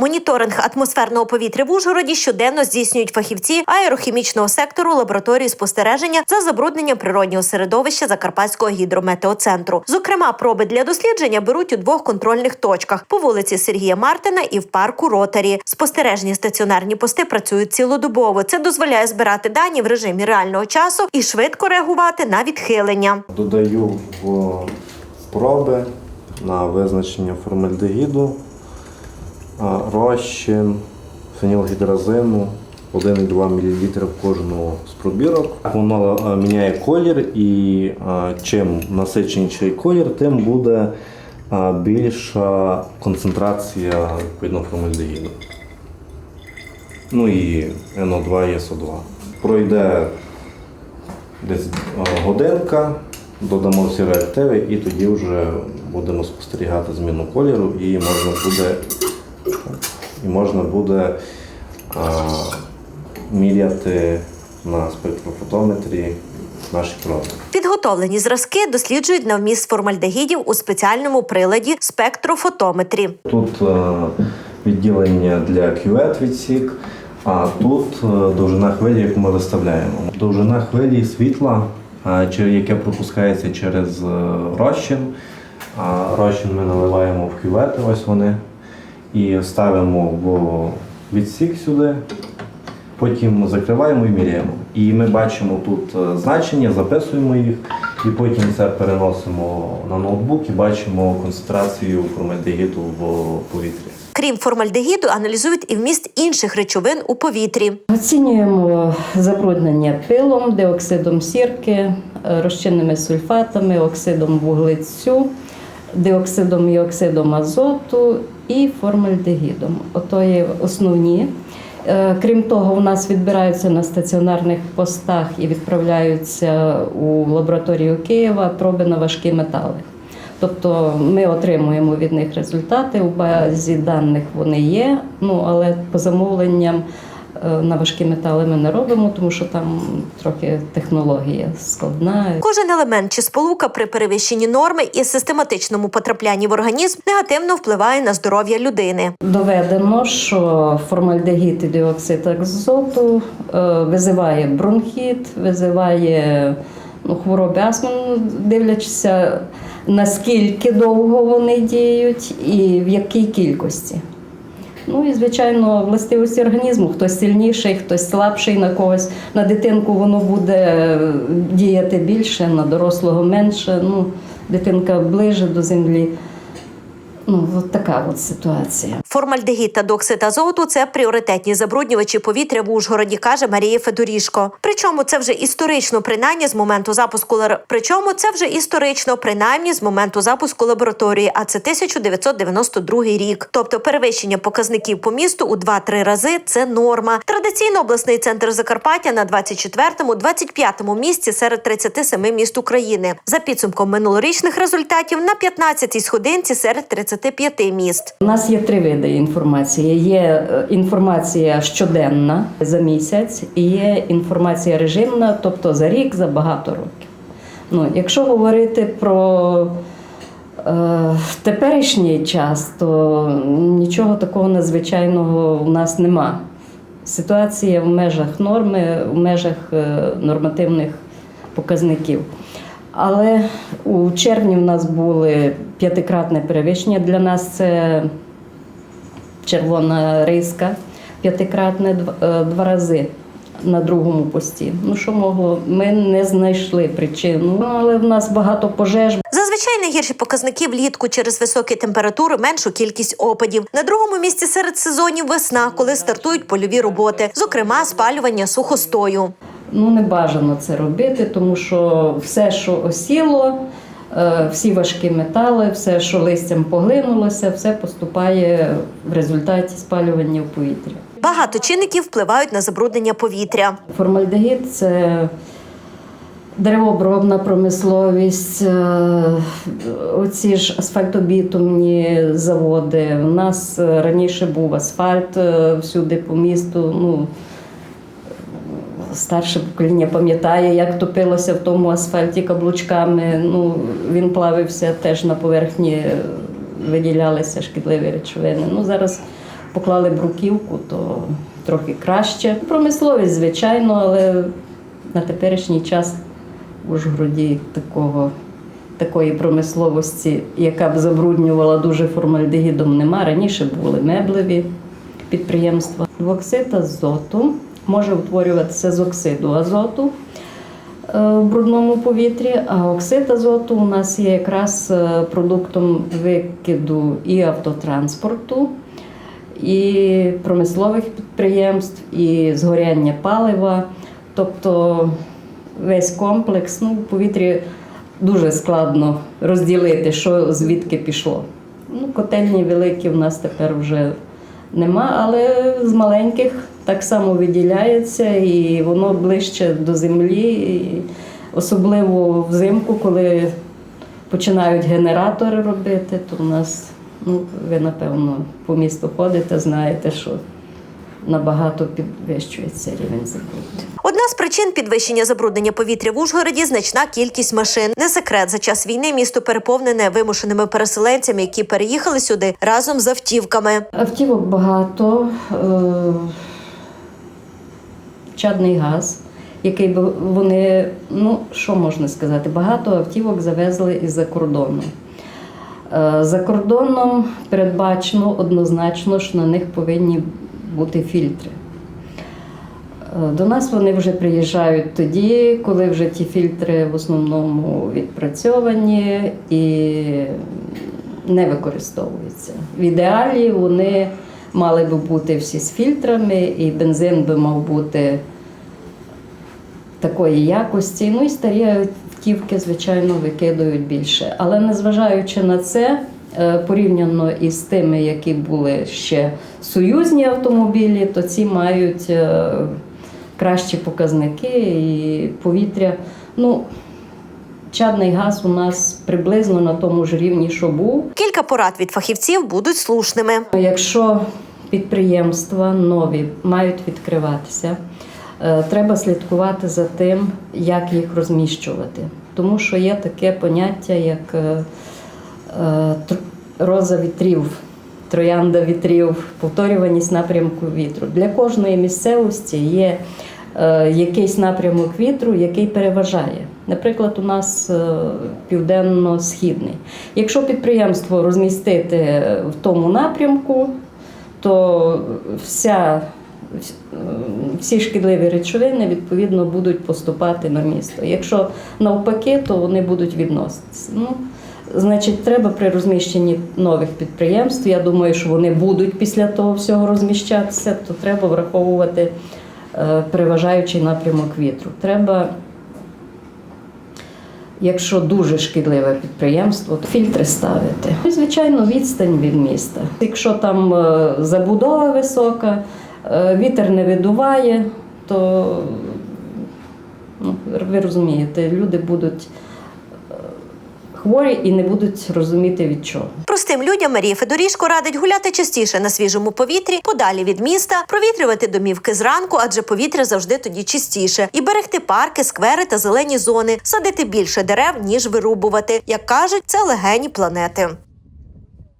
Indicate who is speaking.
Speaker 1: Моніторинг атмосферного повітря в Ужгороді щоденно здійснюють фахівці аерохімічного сектору лабораторії спостереження за забрудненням природнього середовища Закарпатського гідрометеоцентру. Зокрема, проби для дослідження беруть у двох контрольних точках по вулиці Сергія Мартина і в парку Ротарі. Спостережні стаціонарні пости працюють цілодобово. Це дозволяє збирати дані в режимі реального часу і швидко реагувати на відхилення.
Speaker 2: Додаю в проби на визначення формальдегіду, розчин, фенілгідразину 1,2 мл в кожну з пробірок. Воно міняє колір і чим насиченіший колір, тим буде більша концентрація відповідно формальдегіду. Ну і НО2 і СО2. Пройде десь годинка, додамо всі реактиви і тоді вже будемо спостерігати зміну кольору і можна буде, і можна буде а, міряти на спектрофотометрі наші проби.
Speaker 1: Підготовлені зразки досліджують на вміст формальдегідів у спеціальному приладі спектрофотометрі.
Speaker 2: Тут е, відділення для кювет відсік, а тут е, довжина хвилі, яку ми виставляємо. Довжина хвилі світла, е, яке пропускається через розчин. А розчин ми наливаємо в кювети, ось вони, і ставимо в відсік сюди. Потім закриваємо і міряємо. І ми бачимо тут е, значення, записуємо їх, і потім це переносимо на ноутбук і бачимо концентрацію формальдегіду в повітрі.
Speaker 1: Крім формальдегіду, аналізують і вміст інших речовин у повітрі.
Speaker 3: Оцінюємо забруднення пилом, диоксидом сірки, розчинними сульфатами, оксидом вуглецю, диоксидом і оксидом азоту і формальдегідом. Ото є основні. Е, Крім того, у нас відбираються на стаціонарних постах і відправляються у лабораторію Києва проби на важкі метали. Тобто ми отримуємо від них результати. У базі даних вони є, ну але по замовленням на важкі метали ми не робимо, тому що там трохи технологія складна.
Speaker 1: Кожен елемент чи сполука при перевищенні норми і систематичному потраплянні в організм негативно впливає на здоров'я людини.
Speaker 3: Доведено, що формальдегід і діоксид азоту е, визиває бронхіт, визиває ну, хвороби астми, ну, дивлячись, наскільки довго вони діють і в якій кількості. Ну і звичайно, властивості організму. Хтось сильніший, хтось слабший на когось. На дитинку воно буде е, діяти більше, на дорослого менше. Ну, дитинка ближе до землі. Ну, от така от ситуація.
Speaker 1: Формальдегід та доксид азоту це пріоритетні забруднювачі повітря в Ужгороді, каже Марія Федорішко. Причому це вже історично, принаймні з моменту запуску лар- Причому це вже історично, принаймні з моменту запуску лабораторії, а це 1992 рік. Тобто перевищення показників по місту у 2-3 рази це норма. Традиційно обласний центр Закарпаття на 24-25 місці серед 37 міст України. За підсумком минулорічних результатів на 15-й сходинці серед 35 міст.
Speaker 3: У нас є три види інформації: є е, інформація щоденна за місяць, і є інформація режимна, тобто за рік, за багато років. Ну, якщо говорити про е, теперішній час, то нічого такого надзвичайного у нас нема. Ситуація в межах норми, в межах е, нормативних показників. Але у червні в нас були п'ятикратне перевищення. Для нас це червона риска, п'ятикратне е, два рази на другому пості. Ну що могло? Ми не знайшли причину, Ну, але в нас багато пожеж.
Speaker 1: Зазвичай найгірші показники влітку через високі температури, меншу кількість опадів. На другому місці серед сезонів весна, коли стартують польові роботи, зокрема спалювання сухостою.
Speaker 3: Ну, не бажано це робити, тому що все, що осіло, всі важкі метали, все, що листям поглинулося, все поступає в результаті спалювання в повітря.
Speaker 1: Багато чинників впливають на забруднення повітря.
Speaker 3: Формальдегід це деревообробна промисловість, е, оці ж асфальтобітумні заводи. У нас е, раніше був асфальт е, всюди по місту. Ну, старше покоління пам'ятає, як топилося в тому асфальті каблучками. Ну, він плавився теж на поверхні, виділялися шкідливі речовини. Ну, зараз поклали бруківку, то трохи краще. Промисловість, звичайно, але на теперішній час в Ужгороді такого, такої промисловості, яка б забруднювала дуже формальдегідом, нема. Раніше були меблеві підприємства. Двоксид азоту може утворюватися з оксиду азоту е, в брудному повітрі, а оксид азоту у нас є якраз е, продуктом викиду і автотранспорту, і промислових підприємств, і згоряння палива. Тобто весь комплекс ну, в повітрі дуже складно розділити, що звідки пішло. Ну, котельні великі в нас тепер вже нема, але з маленьких так само виділяється і воно ближче до землі, і особливо взимку, коли починають генератори робити, то в нас, ну, ви напевно по місту ходите, знаєте, що набагато підвищується рівень забруднення.
Speaker 1: Одна з причин підвищення забруднення повітря в Ужгороді значна кількість машин. Не секрет, за час війни місто переповнене вимушеними переселенцями, які переїхали сюди разом з автівками.
Speaker 3: Автівок багато, е, чадний газ, який би вони, ну що можна сказати, багато автівок завезли із-за кордону. Е, За кордоном передбачено однозначно, що на них повинні бути фільтри. Е, До нас вони вже приїжджають тоді, коли вже ті фільтри в основному відпрацьовані і не використовуються. В ідеалі вони мали би бути всі з фільтрами, і бензин би мав бути такої якості. Ну і старі автівки, звичайно, викидують більше. Але незважаючи на це, порівняно із тими, які були ще союзні автомобілі, то ці мають е, кращі показники і повітря. Ну, чадний газ у нас приблизно на тому ж рівні, що був.
Speaker 1: Кілька порад від фахівців будуть слушними.
Speaker 3: Якщо підприємства нові мають відкриватися, е, треба слідкувати за тим, як їх розміщувати. Тому що є таке поняття, як е, е, роза вітрів, троянда вітрів, повторюваність напрямку вітру. Для кожної місцевості є е, якийсь напрямок вітру, який переважає. Наприклад, у нас е, південно-східний. Якщо підприємство розмістити в тому напрямку, то вся, е, всі шкідливі речовини відповідно будуть поступати на місто. Якщо навпаки, то вони будуть відноситися. Ну, значить, треба при розміщенні нових підприємств. Я думаю, що вони будуть після того всього розміщатися, то треба враховувати е, переважаючий напрямок вітру. Треба Якщо дуже шкідливе підприємство, то фільтри ставити. І, звичайно, відстань від міста. Якщо там е, забудова висока, е, вітер не видуває, то ну, ви розумієте, люди будуть хворі і не будуть розуміти від чого.
Speaker 1: Простим людям Марія Федорішко радить гуляти частіше на свіжому повітрі, подалі від міста, провітрювати домівки зранку, адже повітря завжди тоді чистіше, і берегти парки, сквери та зелені зони, садити більше дерев ніж вирубувати. Як кажуть, це легені планети.